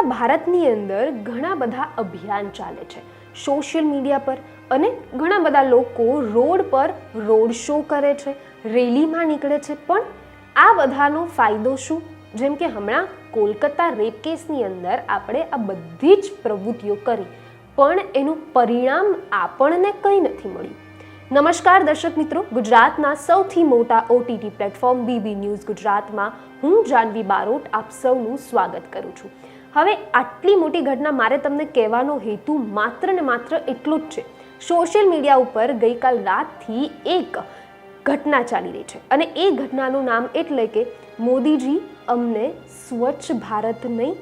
ભારતની અંદર ઘણા બધા અભિયાન ચાલે છે. સોશિયલ મીડિયા પર અને ઘણા બધા લોકો રોડ પર રોડ શો કરે છે, રેલીમાં નીકળે છે. પણ આ બધાનો ફાયદો શું? જેમ કે હમણાં કોલકાતા રેપ કેસની અંદર આપણે આ બધી જ પ્રવૃત્તિઓ કરી, પણ એનું પરિણામ આપણને કંઈ નથી મળ્યું. નમસ્કાર દર્શક મિત્રો, ગુજરાતના સૌથી મોટા ઓટીટી પ્લેટફોર્મ બીબી ન્યૂઝ ગુજરાતમાં હું જાનવી બારોટ આપ સૌનું સ્વાગત કરું છું. હવે આટલી મોટી ઘટના મારે તમને કહેવાનો હેતુ માત્ર ને માત્ર એટલો જ છે. સોશિયલ મીડિયા ઉપર ગઈકાલ રાતથી એક ઘટના ચાલી રહી છે અને એ ઘટનાનું નામ એટલે કે મોદીજી અમને સ્વચ્છ ભારત નહીં,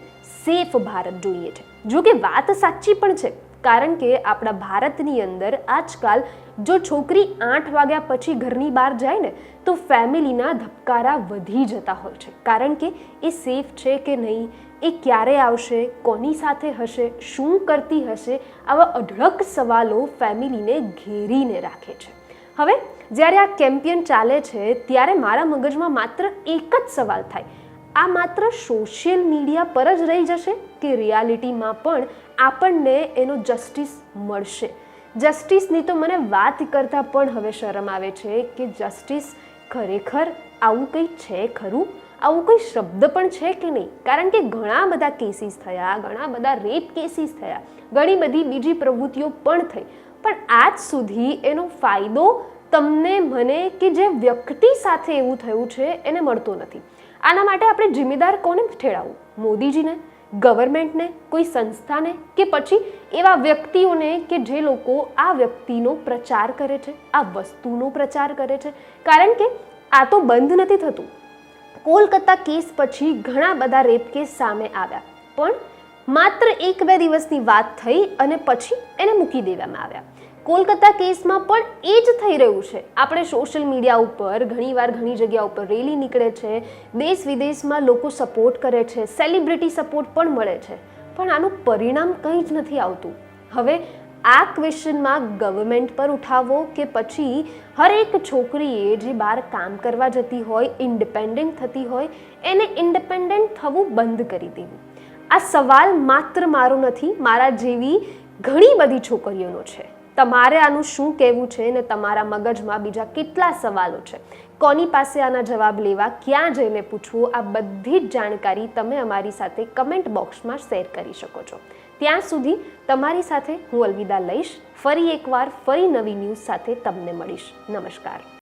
સેફ ભારત જોઈએ છે. જો કે વાત સાચી પણ છે, કારણ કે આપણા ભારતની અંદર આજકાલ જો છોકરી આઠ વાગ્યા પછી ઘરની બહાર જાય ને, તો ફેમિલીના ધબકારા વધી જતા હોય છે. કારણ કે એ સેફ છે કે નહીં એ ક્યારે આવશે, કોની સાથે હશે, શું કરતી હશે, આવા અઢળક સવાલો ફેમિલીને ઘેરીને રાખે છે. હવે, જ્યારે આ કેમ્પિયન ચાલે છે, ત્યારે મારા મગજમાં માત્ર એક જ સવાલ થાય. આ માત્ર સોશિયલ મીડિયા પર જ રહી જશે કે રિયાલિટીમાં પણ આપણને એનો જસ્ટિસ મળશે? જસ્ટિસની તો મને વાત કરતાં પણ હવે શરમ આવે છે કે જસ્ટિસ ખરેખર આવું કંઈ છે ખરું? આવું કોઈ શબ્દ પણ છે કે નહીં? કારણ કે ઘણા બધા કેસીસ થયા, ઘણા બધા રેપ કેસીસ થયા, ઘણી બધી બીજી પ્રવૃત્તિઓ પણ થઈ. પણ આજ સુધી એનો ફાયદો તમને મને કે જે વ્યક્તિ સાથે એવું થયું છે એને મળતો નથી. આના માટે આપણે જિમ્મેદાર કોને ઠેરાવવું? મોદીજીને ગવર્મેન્ટને કોઈ સંસ્થાને કે પછી એવા વ્યક્તિઓને કે જે લોકો આ વ્યક્તિનો પ્રચાર કરે છે, આ વસ્તુનો પ્રચાર કરે છે? કારણ કે આ તો બંધ નથી થતું. કોલકાતા કેસ પછી ઘણા બધા રેપ કેસ સામે આવ્યા. પણ માત્ર એક બે દિવસની વાત થઈ અને પછી એને મૂકી દેવામાં આવ્યા. કોલકાતા કેસમાં પણ એ જ થઈ રહ્યું છે. આપણે સોશિયલ મીડિયા ઉપર ઘણીવાર ઘણી જગ્યા ઉપર રેલી નીકળે છે. દેશ વિદેશમાં લોકો સપોર્ટ કરે છે. સેલિબ્રિટી સપોર્ટ પણ મળે છે. પણ આનું પરિણામ કંઈ જ નથી આવતું. હવે આ ક્વેશ્ચનમાં ગવર્મેન્ટ પર ઉઠાવો કે પછી હરેક છોકરીએ જે બહાર કામ કરવા જતી હોય ઇન્ડિપેન્ડન્ટ થતી હોય, એને ઇન્ડિપેન્ડન્ટ થવું બંધ કરી દેવું. આ સવાલ માત્ર મારો નથી, મારા જેવી ઘણી બધી છોકરીઓનો છે. તમારે આનું શું કહેવું છે ને તમારા મગજમાં બીજા કેટલા સવાલો છે? કોની પાસે આના જવાબ લેવા, ક્યાં જઈને પૂછવું, આ બધી જ જાણકારી તમે અમારી સાથે કમેન્ટ બોક્સમાં શેર કરી શકો છો. ત્યાં સુધી તમારી સાથે હું અલવિદા લઈશ. ફરી એકવાર, ફરી નવી ન્યૂઝ સાથે તમને મળીશ. નમસ્કાર.